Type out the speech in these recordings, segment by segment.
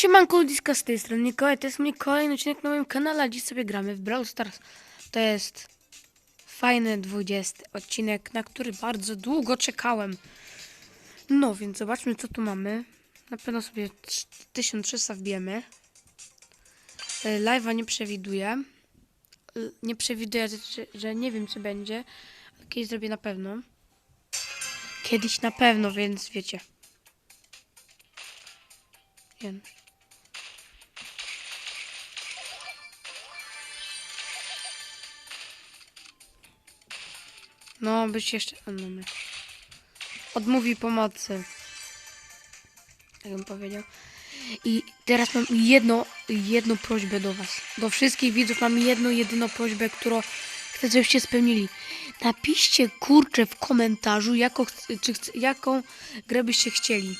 Siemanko ludziska z tej strony Mikołaj, to jest mój kolejny odcinek na moim kanale, a dziś sobie gramy w Brawl Stars. To jest fajny 20 odcinek, na który bardzo długo czekałem. No więc zobaczmy co tu mamy. Na pewno sobie trz- 1300 wbijemy. E, Live'a nie przewiduję. Nie przewiduję, że, nie wiem co będzie, kiedyś zrobię na pewno. Kiedyś na pewno, więc wiecie. Wiem. No, być jeszcze. O, dobra. Odmówi pomocy. Tak bym powiedział. I teraz mam jedną, jedną prośbę do Was. Do wszystkich widzów mam jedną, jedyną prośbę, którą chcę, żebyście spełnili. Napiszcie kurczę w komentarzu, jaką, czy jaką grę byście chcieli.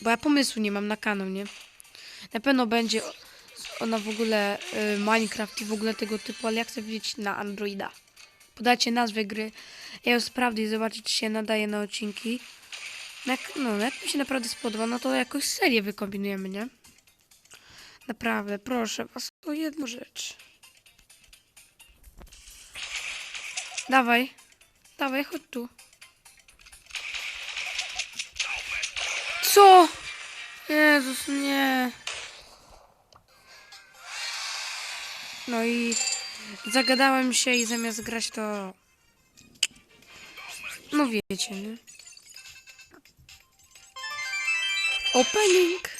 Bo ja pomysłu nie mam na kanał, nie? Na pewno będzie ona w ogóle y, Minecraft i w ogóle tego typu, ale ja chcę wiedzieć na Androida. Podajcie nazwę gry, ja ją sprawdzę i zobaczę, czy się nadaje na odcinki. Jak, no, jak mi się naprawdę spodoba, no to jakoś serię wykombinujemy, nie? Naprawdę, proszę was o jedną rzecz. Dawaj, dawaj, chodź tu. Co? Jezus, nie. No i zagadałem się i zamiast grać to... No wiecie, nie? Opening.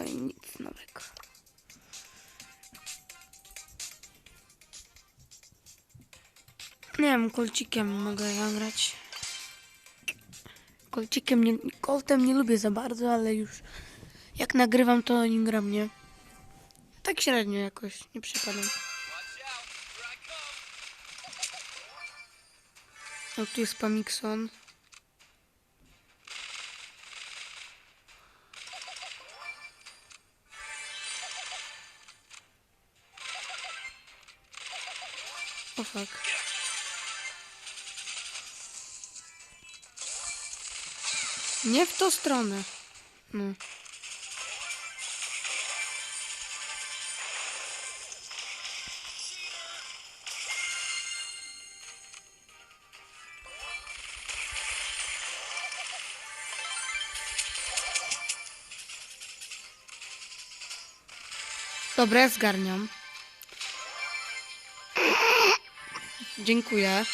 No i nic nowego. Nie wiem, kolcikiem mogę zagrać. Kolcikiem nie, koltem nie lubię za bardzo, ale już jak nagrywam, to nim gram, nie? Tak średnio jakoś, nie przypadam. O, tu jest Pamikson. O fuck. Nie w tą stronę. No. Dobra, ja zgarniam. Dziękuję.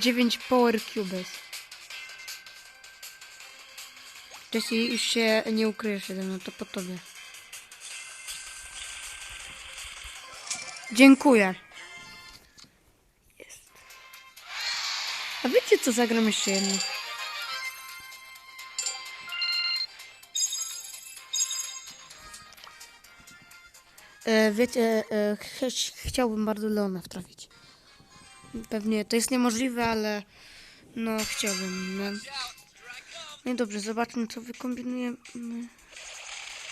9 power cubes. Jeśli już się nie ukryjesz ode mną, to po tobie. Dziękuję. A wiecie co, zagram jeszcze jedno. E, wiecie, e, ch chciałbym bardzo Leona wtrafić. Pewnie to jest niemożliwe, ale no chciałbym. No, no i dobrze, zobaczmy co wykombinujemy.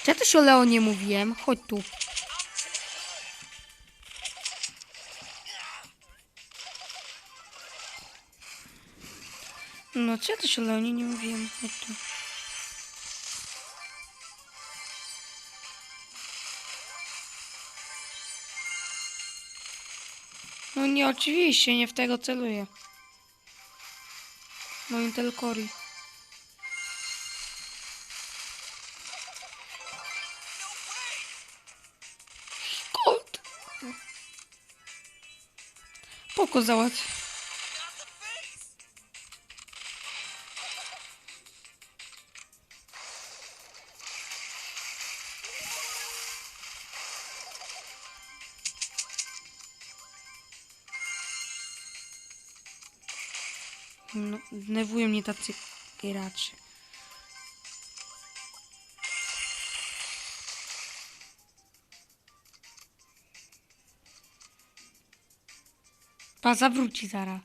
Czy ja też o Leonie mówiłem? Chodź tu. No, czy ja też o Leonie nie mówiłem? Chodź tu. No nie, oczywiście, nie w tego celuję. Intel Core. Gold. Poko załatw. No, denerwują mnie tacy gracze. Pa, zawróci zaraz.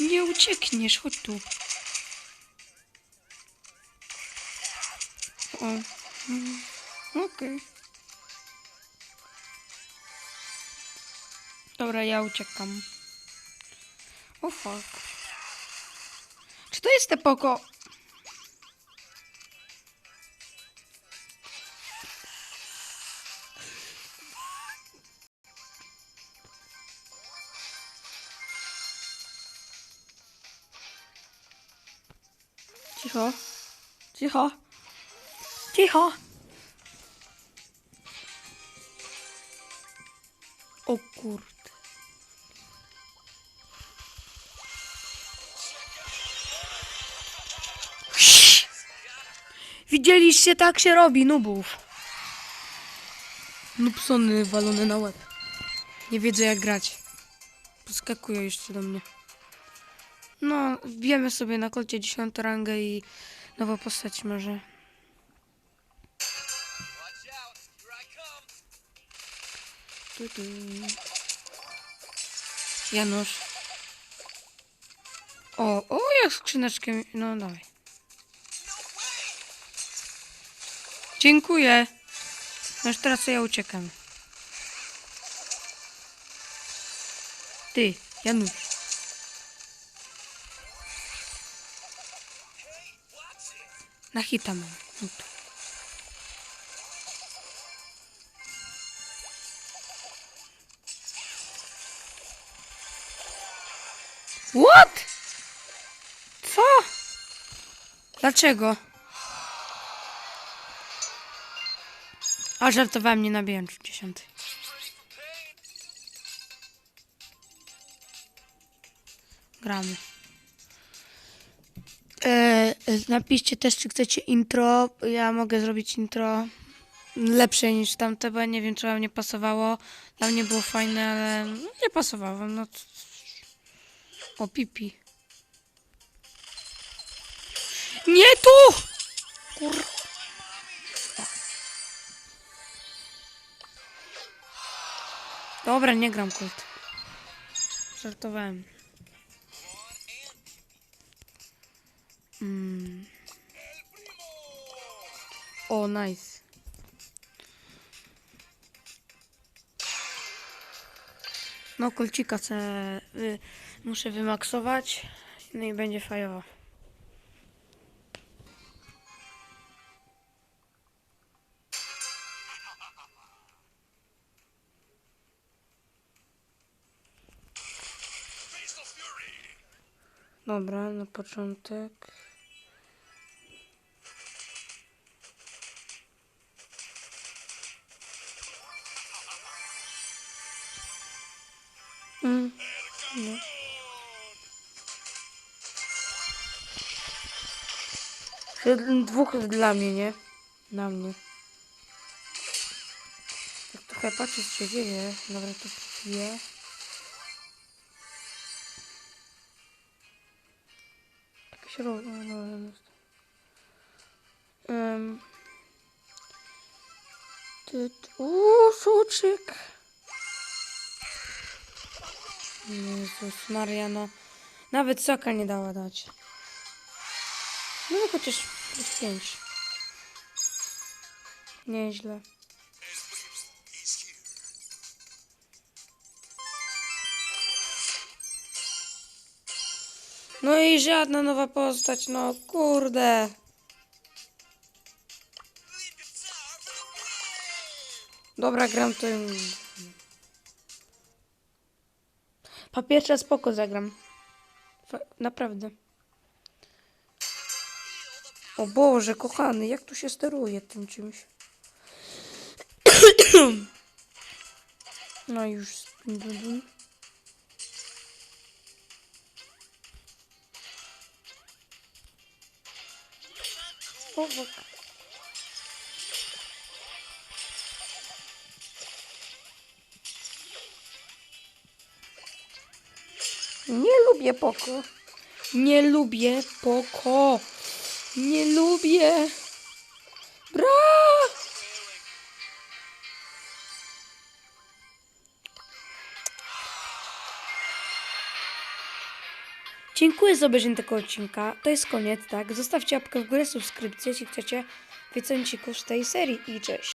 Nie uciekniesz, chodź tu. O. Okej. Dobra, ja uciekam. O fuck. Czy to jest te poko? Cicho. Cicho. Cicho. O kurde. Widzieliście, tak się robi, nubów. Nubsony walone na łeb. Nie wiedzą jak grać. Poskakują jeszcze do mnie. No, wbijemy sobie na kolcie 10 rangę i nową postać może. Tu. Janusz. O, o, jak skrzyneczkę. No, dawaj. Dziękuję. No już teraz ja uciekam. Ty, Janusz. Na hita mam. No. What? Co? Dlaczego? A żartowałem, nie nabiłem 10. Gramy. E, e, napiszcie też, czy chcecie intro. Ja mogę zrobić intro lepsze niż tamte, bo nie wiem, czy wam nie pasowało. Dla mnie było fajne, ale nie pasowało. No, o, pipi. Nie tu! Kur... Dobra, nie gram kult. Żartowałem. Mm. O, nice. No, kolcika se, y, muszę wymaksować. No i będzie fajowo. Dobra, na początek. Dwóch dla mnie, nie? Na mnie. Tak trochę patrzę, co się dzieje. Dobra, to. Tak się robi. No, no, no. Um. Uuu, suczyk. Jezus no. Nawet soka nie dała dać. No chociaż plus pięć. Nieźle. No i żadna nowa postać, no kurde. Dobra, gram tym. Papieża spoko zagram. Naprawdę. O Boże, kochany, jak tu się steruje tym czymś? No już. Nie lubię poko. Nie lubię poko. Nie lubię. Bra! Dziękuję za obejrzenie tego odcinka. To jest koniec, tak? Zostawcie łapkę w górę, subskrypcję, jeśli chcecie. Wycenicie koszt tej serii i cześć.